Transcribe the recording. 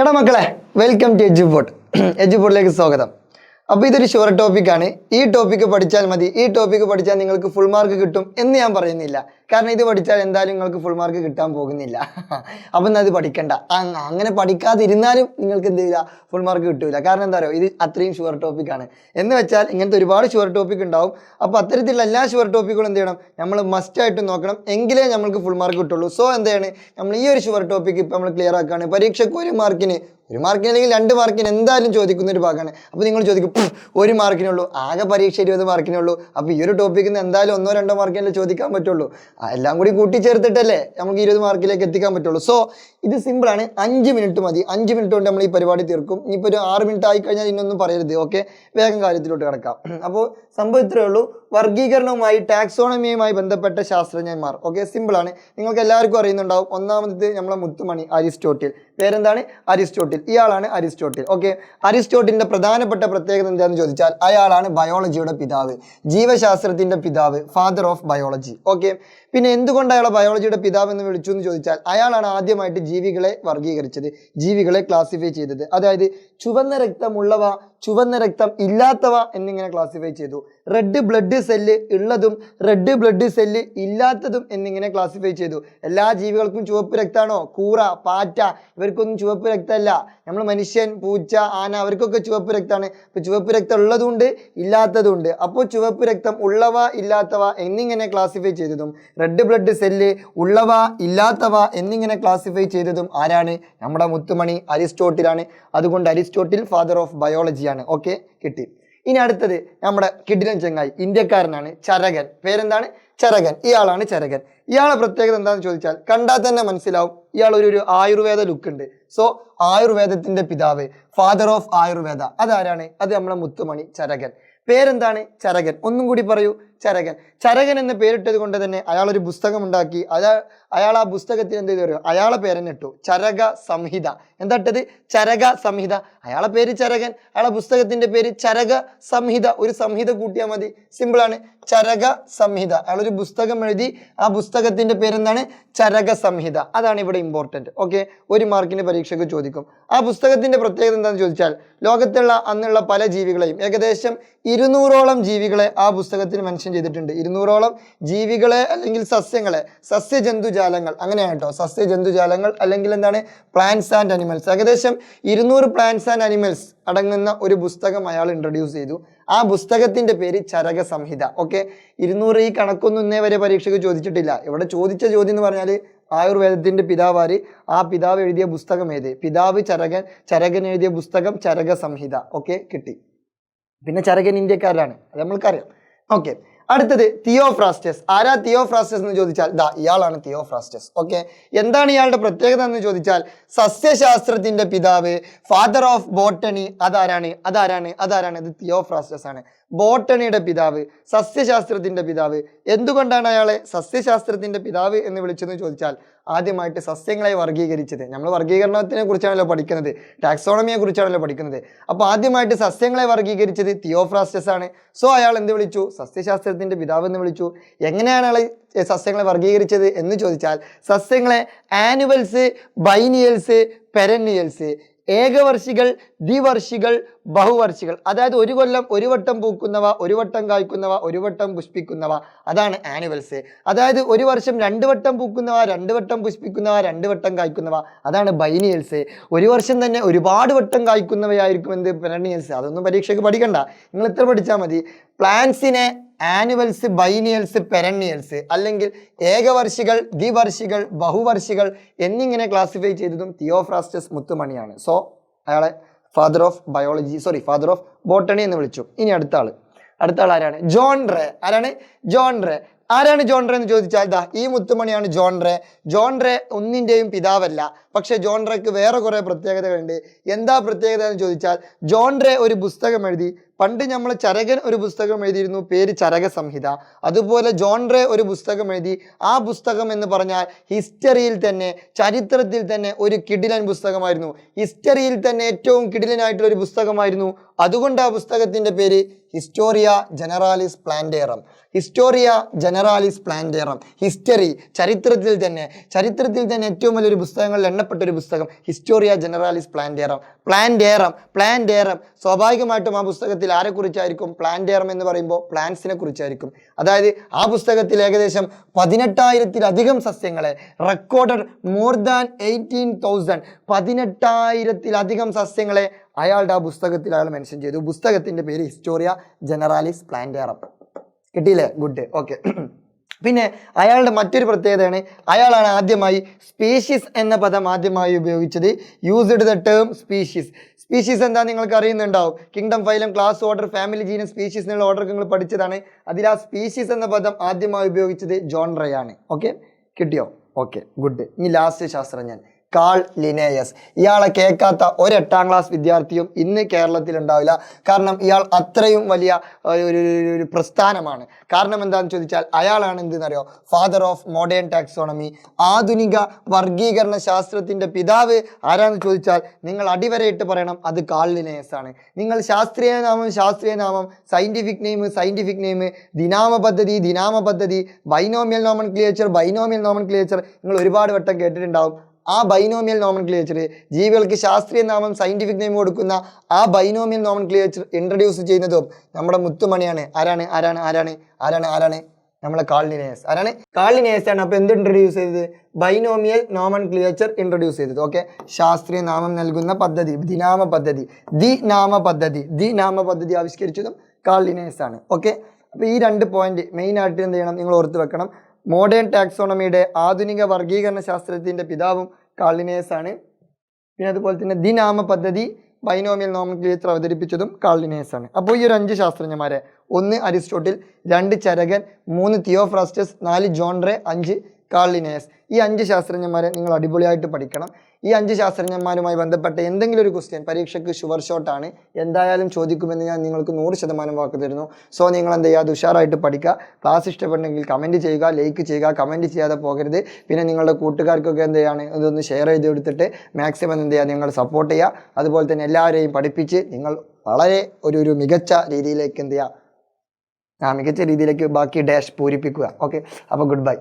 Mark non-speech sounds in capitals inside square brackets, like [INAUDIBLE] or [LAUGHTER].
എടാ മക്കളെ welcome to Eduport എജുപോർട്ടിലേക്ക് സ്വാഗതം. അപ്പോൾ ഇതൊരു ഷുവർ ടോപ്പിക്കാണ് ഈ ടോപ്പിക്ക് പഠിച്ചാൽ മതി. ഈ ടോപ്പിക്ക് പഠിച്ചാൽ നിങ്ങൾക്ക് ഫുൾ മാർക്ക് കിട്ടും എന്ന് ഞാൻ പറയുന്നില്ല. കാരണം ഇത് പഠിച്ചാൽ എന്തായാലും നിങ്ങൾക്ക് ഫുൾ മാർക്ക് കിട്ടാൻ പോകുന്നില്ല. [LAUGHS] അപ്പം ഇത് പഠിക്കണ്ട. അങ് അങ്ങനെ പഠിക്കാതിരുന്നാലും നിങ്ങൾക്ക് എന്ത് ചെയ്യില്ല ഫുൾ മാർക്ക് കിട്ടില്ല കാരണം എന്താ പറയുക ഇത് അത്രയും ഷുവർ ടോപ്പിക്കാണ് എന്ന് വെച്ചാൽ ഇങ്ങനത്തെ ഒരുപാട് ഷുവർ ടോപ്പിക് ഉണ്ടാവും. അപ്പോൾ അത്തരത്തിലുള്ള എല്ലാ ഷുവർ ടോപ്പിക്കുകളും എന്ത് ചെയ്യണം? നമ്മൾ മസ്റ്റ് ആയിട്ട് നോക്കണം. എങ്കിലേ നമ്മൾക്ക് ഫുൾ മാർക്ക് കിട്ടുള്ളൂ. സോ എന്താണ്? നമ്മൾ ഈ ഒരു ഷുവർ ടോപ്പിക്ക് ഇപ്പം നമ്മൾ ക്ലിയർ ആക്കുകയാണ് പരീക്ഷയ്ക്ക് ഒരു മാർക്കിന് ഒരു മാർക്കിന് അല്ലെങ്കിൽ രണ്ട് മാർക്കിന് എന്തായാലും ചോദിക്കുന്ന ഒരു ഭാഗമാണ്. അപ്പോൾ നിങ്ങൾ ചോദിക്കും ഒരു മാർക്കിനുള്ളൂ ആകെ പരീക്ഷ ഇരുപത് മാർക്കിനുള്ളൂ അപ്പോൾ ഈ ഒരു ടോപ്പിക്കിൽ നിന്ന് എന്തായാലും ഒന്നോ രണ്ടോ മാർക്കിനല്ലേ ചോദിക്കാൻ പറ്റുള്ളൂ? എല്ലാം കൂടി കൂട്ടിച്ചേർത്തിട്ടല്ലേ നമുക്ക് ഇരുപത് മാർക്കിലേക്ക് എത്തിക്കാൻ പറ്റുള്ളൂ. സോ ഇത് സിമ്പിളാണ് അഞ്ച് മിനിറ്റ് മതി. അഞ്ച് മിനിറ്റ് കൊണ്ട് നമ്മൾ ഈ പരിപാടി തീർക്കും. ഇനിയിപ്പോൾ ഒരു ആറ് മിനിറ്റ് ആയി കഴിഞ്ഞാൽ ഇന്നൊന്നും പറയരുത്. ഓക്കെ വേഗം കാര്യത്തിലോട്ട് കിടക്കാം. അപ്പോൾ സംഭവം ഇത്രയേ ഉള്ളൂ. വർഗീകരണവുമായി ടാക്സോണമിയുമായി ബന്ധപ്പെട്ട ശാസ്ത്രജ്ഞന്മാർ. ഓക്കെ സിമ്പിളാണ് നിങ്ങൾക്ക് എല്ലാവർക്കും അറിയുന്നുണ്ടാവും. ഒന്നാമത് നമ്മളെ മുത്തുമണി അരിസ്റ്റോട്ടിൽ. പേരെന്താണ്? അരിസ്റ്റോട്ടിൽ. ഇയാളാണ് അരിസ്റ്റോട്ടിൽ. ഓക്കെ അരിസ്റ്റോട്ടിലിന്റെ പ്രധാനപ്പെട്ട പ്രത്യേകത എന്താണെന്ന് ചോദിച്ചാൽ അയാളാണ് ബയോളജിയുടെ പിതാവ്. ജീവശാസ്ത്രത്തിന്റെ പിതാവ്. ഫാദർ ഓഫ് ബയോളജി ഓക്കെ പിന്നെ എന്തുകൊണ്ട് അയാളെ ബയോളജിയുടെ പിതാവ് എന്ന് വിളിച്ചു എന്ന് ചോദിച്ചാൽ അയാളാണ് ആദ്യമായിട്ട് ജീവികളെ വർഗീകരിച്ചത് ജീവികളെ ക്ലാസിഫൈ ചെയ്തത്. അതായത് ചുവന്ന രക്തമുള്ളവ ചുവന്ന രക്തം ഇല്ലാത്തവ എന്നിങ്ങനെ ക്ലാസിഫൈ ചെയ്തു. റെഡ് ബ്ലഡ് സെല്ല് ഉള്ളതും റെഡ് ബ്ലഡ് സെല്ല് ഇല്ലാത്തതും എന്നിങ്ങനെ ക്ലാസിഫൈ ചെയ്തു. എല്ലാ ജീവികൾക്കും ചുവപ്പ് രക്തമാണോ കൂറ പാറ്റ ഇവർക്കൊന്നും ചുവപ്പ് രക്തമല്ല. നമ്മൾ മനുഷ്യൻ പൂച്ച ആന അവർക്കൊക്കെ ചുവപ്പ് രക്തമാണ്. അപ്പോൾ ചുവപ്പ് രക്തം ഉള്ളതുണ്ട് ഇല്ലാത്തതുണ്ട്. അപ്പോൾ ചുവപ്പ് രക്തം ഉള്ളവ ഇല്ലാത്തവ എന്നിങ്ങനെ ക്ലാസിഫൈ ചെയ്തതും റെഡ് ബ്ലഡ് സെല്ല് ഉള്ളവ ഇല്ലാത്തവ എന്നിങ്ങനെ ക്ലാസിഫൈ ചെയ്തതും ആരാണ്? നമ്മുടെ മുത്തുമണി അരിസ്റ്റോട്ടിലാണ്. അതുകൊണ്ട് അരിസ്റ്റോട്ടിൽ ഫാദർ ഓഫ് ബയോളജിയാണ് ഓക്കെ കിട്ടി. ഇനി അടുത്തത് നമ്മുടെ കിഡിലൻ ചെങ്ങായി ഇന്ത്യക്കാരനാണ് ചരകൻ. പേരെന്താണ്? ചരകൻ. ഇയാളാണ് ചരകൻ. ഇയാളെ പ്രത്യേകത എന്താണെന്ന് ചോദിച്ചാൽ കണ്ടാൽ തന്നെ മനസ്സിലാവും ഇയാൾ ഒരു ഒരു ആയുർവേദ ലുക്ക് ഉണ്ട്. സോ ആയുർവേദത്തിന്റെ പിതാവ് ഫാദർ ഓഫ് ആയുർവേദ. അതാരാണ്? അത് നമ്മുടെ മുത്തുമണി ചരകൻ. പേരെന്താണ്? ചരകൻ. ഒന്നും കൂടി പറയൂ. ചരകൻ. ചരകൻ എന്ന് പേരിട്ടത് കൊണ്ട് തന്നെ അയാൾ ഒരു പുസ്തകം ഉണ്ടാക്കി അയാൾ അയാൾ ആ പുസ്തകത്തിൽ എന്ത് ചെയ്തു അറിയോ? അയാളെ പേരെന്നെ ഇട്ടു. ചരക സംഹിത. എന്താ ഇട്ടത്? ചരക സംഹിത. അയാളെ പേര് ചരകൻ. അയാളെ പുസ്തകത്തിന്റെ പേര് ചരക സംഹിത. ഒരു സംഹിത കൂട്ടിയാൽ മതി. സിമ്പിളാണ് ചരക സംഹിത. അയാളൊരു പുസ്തകം എഴുതി ആ പുസ്തകത്തിന്റെ പേരെന്താണ്? ചരക സംഹിത. അതാണ് ഇവിടെ ഇമ്പോർട്ടന്റ് ഓക്കെ ഒരു മാർക്കിന് പരീക്ഷയ്ക്ക് ചോദിക്കും. ആ പുസ്തകത്തിന്റെ പ്രത്യേകത എന്താണെന്ന് ചോദിച്ചാൽ ലോകത്തുള്ള അന്നുള്ള പല ജീവികളെയും ഏകദേശം ഇരുന്നൂറോളം ജീവികളെ ആ പുസ്തകത്തിൽ മെൻഷൻ ചെയ്തിട്ടുണ്ട്. ഇരുന്നൂറോളം ജീവികളെ അല്ലെങ്കിൽ സസ്യങ്ങളെ സസ്യജന്തുജാലങ്ങൾ അങ്ങനെയാണ് കേട്ടോ സസ്യജന്തുജാലങ്ങൾ അല്ലെങ്കിൽ എന്താണ്? പ്ലാന്റ്സ് ആൻഡ് അനിമൽസ് ഏകദേശം ഇരുന്നൂറ് പ്ലാന്റ്സ് ആൻഡ് അനിമൽസ് അടങ്ങുന്ന ഒരു പുസ്തകം അയാൾ ഇൻട്രൊഡ്യൂസ് ചെയ്തു. ആ പുസ്തകത്തിന്റെ പേര് ചരക സംഹിത ഓക്കെ ഇരുന്നൂറ് ഈ കണക്കൊന്നും ഇന്നേ വരെ പരീക്ഷയ്ക്ക് ചോദിച്ചിട്ടില്ല. ഇവിടെ ചോദിച്ച ചോദ്യം എന്ന് പറഞ്ഞാൽ ആയുർവേദത്തിന്റെ പിതാവാര് ആ പിതാവ് എഴുതിയ പുസ്തകം ഏത്? പിതാവ് ചരകൻ ചരകൻ എഴുതിയ പുസ്തകം ചരക സംഹിത ഓക്കെ കിട്ടി. പിന്നെ ചരകൻ ഇന്ത്യക്കാരനാണ്. അത് നമ്മൾക്കറിയാം. ഓക്കെ അടുത്തത് തിയോഫ്രാസ്റ്റസ്. ആരാ തിയോഫ്രാസ്റ്റസ് എന്ന് ചോദിച്ചാൽ ദാ ഇയാളാണ് തിയോഫ്രാസ്റ്റസ്. ഓക്കെ? എന്താണ് ഇയാളുടെ പ്രത്യേകത എന്ന് ചോദിച്ചാൽ സസ്യശാസ്ത്രത്തിന്റെ പിതാവ് ഫാദർ ഓഫ് ബോട്ടണി അതാരാണ്? അതാരാണ്? അതാരാണ്? ഇത് തിയോഫ്രാസ്റ്റസ് ആണ്. ബോട്ടണിയുടെ പിതാവ് സസ്യശാസ്ത്രത്തിന്റെ പിതാവ്. എന്തുകൊണ്ടാണ് അയാളെ സസ്യശാസ്ത്രത്തിന്റെ പിതാവ് എന്ന് വിളിച്ചതെന്ന് ചോദിച്ചാൽ ആദ്യമായിട്ട് സസ്യങ്ങളെ വർഗീകരിച്ചത് നമ്മൾ വർഗീകരണത്തിനെ കുറിച്ചാണല്ലോ പഠിക്കുന്നത്. ടാക്സോണമിയെ കുറിച്ചാണല്ലോ പഠിക്കുന്നത്. അപ്പോൾ ആദ്യമായിട്ട് സസ്യങ്ങളെ വർഗീകരിച്ചത് തിയോഫ്രാസ്റ്റസ് ആണ്. സോ അയാൾ എന്ത് വിളിച്ചു? സസ്യശാസ്ത്രത്തിന്റെ പിതാവ് എന്ന് വിളിച്ചു. എങ്ങനെയാണ് അയാൾ സസ്യങ്ങളെ വർഗീകരിച്ചത് എന്ന് ചോദിച്ചാൽ സസ്യങ്ങളെ ആനുവൽസ് ബൈനിയൽസ് പെരന്നിയൽസ് ഏകവർഷികൾ ദ്വിവർഷികൾ ബഹുവർഷികൾ. അതായത് ഒരു കൊല്ലം ഒരു വട്ടം പൂക്കുന്നവ ഒരു വട്ടം കായ്ക്കുന്നവ ഒരു വട്ടം പുഷ്പിക്കുന്നവ. അതാണ് ആനുവൽസ് അതായത് ഒരു വർഷം രണ്ട് വട്ടം പൂക്കുന്നവ രണ്ട് വട്ടം പുഷ്പിക്കുന്നവ രണ്ട് വട്ടം കായ്ക്കുന്നവ. അതാണ് ബൈനിയൽസ്. ഒരു വർഷം തന്നെ ഒരുപാട് വട്ടം കായ്ക്കുന്നവയായിരിക്കും എന്ത്? പെരണിയൽസ് അതൊന്നും പരീക്ഷയ്ക്ക് പഠിക്കണ്ട. നിങ്ങൾ ഇത്ര പഠിച്ചാൽ മതി. പ്ലാന്റ്സിനെ ആനുവൽസ് ബൈനിയൽസ് പെരണ്യൽസ് അല്ലെങ്കിൽ ഏകവർഷികൾ ദ്വിവർഷികൾ ബഹുവർഷികൾ എന്നിങ്ങനെ ക്ലാസിഫൈ ചെയ്തതും തിയോഫ്രാസ്റ്റസ് മുത്തുമണിയാണ്. സോ അയാളെ father of biology sorry father of botany എന്ന് വിളിച്ചു. ഇനി അടുത്ത ആൾ. അടുത്ത ആൾ ആരാണ്? ജോൺ റേ ആരാണ്? ജോൺ റേ ആരാണ് ജോൺ റേ എന്ന് ചോദിച്ചാൽ ദാ ഈ മുത്തുമണിയാണ് ജോൺ റേ ജോൺ റേ ഒന്നിന്റെയും പിതാവല്ല. പക്ഷെ ജോൺ റേക്ക് വേറെ കുറേ പ്രത്യേകതകളുണ്ട്. എന്താ പ്രത്യേകത എന്ന് ചോദിച്ചാൽ ജോൺ റേ ഒരു പുസ്തകം എഴുതി പണ്ട് നമ്മൾ ചരകൻ ഒരു പുസ്തകം എഴുതിയിരുന്നു പേര് ചരക സംഹിത അതുപോലെ ജോൺ റേ ഒരു പുസ്തകം എഴുതി ആ പുസ്തകം എന്ന് പറഞ്ഞാൽ ഹിസ്റ്ററിയിൽ തന്നെ ചരിത്രത്തിൽ തന്നെ ഒരു കിടിലൻ പുസ്തകമായിരുന്നു. ഹിസ്റ്ററിയിൽ തന്നെ ഏറ്റവും കിടിലനായിട്ടുള്ള ഒരു പുസ്തകമായിരുന്നു. അതുകൊണ്ട് ആ പുസ്തകത്തിന്റെ പേര് Historia Generalis Plantarum. Historia Generalis Plantarum. History ചരിത്രത്തിൽ തന്നെ. ചരിത്രത്തിൽ തന്നെ ഏറ്റവും വലിയൊരു പുസ്തകങ്ങളിൽ എണ്ണപ്പെട്ട പ്രധാനപ്പെട്ട ഒരു പുസ്തകം Historia Generalis Plantarum Plantarum Plantarum സ്വാഭാവികമായിട്ടും ആ പുസ്തകത്തിൽ ആരെക്കുറിച്ചായിരിക്കും പ്ലാന്റേറം എന്ന് പറയുമ്പോൾ പ്ലാന്റ്സിനെ കുറിച്ചായിരിക്കും. അതായത് ആ പുസ്തകത്തിൽ ഏകദേശം പതിനെട്ടായിരത്തിലധികം സസ്യങ്ങളെ recorded more than eighteen thousand പതിനെട്ടായിരത്തിലധികം സസ്യങ്ങളെ അയാളുടെ ആ പുസ്തകത്തിൽ അയാൾ മെൻഷൻ ചെയ്തു. പുസ്തകത്തിന്റെ പേര് ഹിസ്റ്റോറിയ ജനറാലിസ് പ്ലാന്റേറം കിട്ടിയില്ലേ? ഗുഡ് ഓക്കെ പിന്നെ അയാളുടെ മറ്റൊരു പ്രത്യേകതയാണ് അയാളാണ് ആദ്യമായി സ്പീഷീസ് എന്ന പദം ആദ്യമായി ഉപയോഗിച്ചത്. Used the term species species എന്താ നിങ്ങൾക്ക് അറിയുന്നുണ്ടാവും. Kingdom phylum class order family genus species എന്നുള്ള ഓർഡർ നിങ്ങൾ പഠിച്ചതാണ്. അതിൽ ആ സ്പീഷീസ് എന്ന പദം ആദ്യമായി ഉപയോഗിച്ചത് ജോൺ റയാണ് ഓക്കെ കിട്ടിയോ? ഓക്കെ ഗുഡ് ഇനി ലാസ്റ്റ് ശാസ്ത്രജ്ഞൻ കാൾ ലിനേയസ്. ഇയാളെ കേൾക്കാത്ത ഒരു ക്ലാസ് വിദ്യാർത്ഥിയും ഇന്ന് കേരളത്തിൽ ഉണ്ടാവില്ല കാരണം ഇയാൾ അത്രയും വലിയ ഒരു ഒരു- പ്രസ്ഥാനമാണ്. കാരണം എന്താണെന്ന് ചോദിച്ചാൽ അയാളാണ് എന്തെന്നറിയോ? ഫാദർ ഓഫ് മോഡേൺ ടാക്സോണമി ആധുനിക വർഗീകരണ ശാസ്ത്രത്തിന്റെ പിതാവ് ആരാണെന്ന് ചോദിച്ചാൽ നിങ്ങൾ അടിവരയിട്ട് പറയണം അത് കാൾ ലിനേയസ് ആണ്. നിങ്ങൾ ശാസ്ത്രീയ നാമം ശാസ്ത്രീയ നാമം സയന്റിഫിക് നെയിം സയന്റിഫിക് നെയിം ദിനാമ പദ്ധതി ദിനാമ പദ്ധതി ബൈനോമിയൽ നോമൻ ക്ലിയേച്ചർ ബൈനോമിയൽ നോമൻ ക്ലിയേച്ചർ നിങ്ങൾ ഒരുപാട് വട്ടം കേട്ടിട്ടുണ്ടാവും. ആ ബൈനോമിയൽ നോമൻ ക്ലിയേച്ചർ ജീവികൾക്ക് ശാസ്ത്രീയ നാമം സയന്റിഫിക് നെയിം കൊടുക്കുന്ന ആ ബൈനോമിയൽ നോമൻ ക്ലിയേച്ചർ ഇൻട്രൊഡ്യൂസ് ചെയ്യുന്നതും നമ്മുടെ മുത്തുമണിയാണ്. ആരാണ്? ആരാണ്? ആരാണ്? ആരാണ്? ആരാണ്? നമ്മളെ കാളിനേസ് ആരാണ്? കാളിനേസ് ആണ് അപ്പോൾ എന്ത് ഇൻട്രൊഡ്യൂസ് ചെയ്തത്? ബൈനോമിയൽ നോമൻ ക്ലിയേച്ചർ ഇൻട്രൊഡ്യൂസ് ചെയ്തത്. ഓക്കെ ശാസ്ത്രീയ നാമം നൽകുന്ന പദ്ധതി ദിനാമ പദ്ധതി. ദി നാമ പദ്ധതി. ദി നാമ പദ്ധതി ആവിഷ്കരിച്ചതും കാളിനേസ് ആണ് ഓക്കെ അപ്പോൾ ഈ രണ്ട് പോയിന്റ് മെയിൻ ആയിട്ട് എന്ത് ചെയ്യണം? നിങ്ങൾ ഓർത്ത് വെക്കണം. മോഡേൺ ടാക്സോണമിയുടെ ആധുനിക വർഗീകരണ ശാസ്ത്രത്തിന്റെ പിതാവും കാൾലിനേസ് ആണ് പിന്നെ അതുപോലെ തന്നെ ദിനാമ പദ്ധതി ബൈനോമിയൽ നോമക്ലേച്ചർ അവതരിപ്പിച്ചതും കാൾലിനേസ് ആണ് അപ്പോൾ ഈ ഒരു അഞ്ച് ശാസ്ത്രജ്ഞന്മാരെ ഒന്ന് അരിസ്റ്റോട്ടിൽ രണ്ട് ചരകൻ മൂന്ന് തിയോഫ്രാസ്റ്റസ് നാല് ജോൺറെ അഞ്ച് കാൾലിനേസ് ഈ അഞ്ച് ശാസ്ത്രജ്ഞന്മാരെ നിങ്ങൾ അടിപൊളിയായിട്ട് പഠിക്കണം. ഈ അഞ്ച് ശാസ്ത്രജ്ഞന്മാരുമായി ബന്ധപ്പെട്ട എന്തെങ്കിലും ഒരു ക്വസ്റ്റ്യൻ പരീക്ഷയ്ക്ക് ഷുവർ ഷോട്ടാണ് എന്തായാലും ചോദിക്കുമെന്ന് ഞാൻ നിങ്ങൾക്ക് നൂറ് ശതമാനം വാക്ക് തരുന്നു. സോ നിങ്ങൾ എന്ത് ചെയ്യുക? ഉഷാറായിട്ട് പഠിക്കുക. ക്ലാസ് ഇഷ്ടപ്പെട്ടെങ്കിൽ കമന്റ് ചെയ്യുക ലൈക്ക് ചെയ്യുക കമന്റ് ചെയ്യാതെ പോകരുത്. പിന്നെ നിങ്ങളുടെ കൂട്ടുകാർക്കൊക്കെ എന്ത് ചെയ്യാണ്? ഇതൊന്ന് ഷെയർ ചെയ്ത് കൊടുത്തിട്ട് മാക്സിമം എന്ത് ചെയ്യുക? നിങ്ങൾ സപ്പോർട്ട് ചെയ്യുക. അതുപോലെ തന്നെ എല്ലാവരെയും പഠിപ്പിച്ച് നിങ്ങൾ വളരെ ഒരു ഒരു മികച്ച രീതിയിലേക്ക് എന്ത് ചെയ്യുക? ആ മികച്ച രീതിയിലേക്ക് ബാക്കി ഡാഷ് പൂരിപ്പിക്കുക. ഓക്കെ അപ്പോൾ ഗുഡ് ബൈ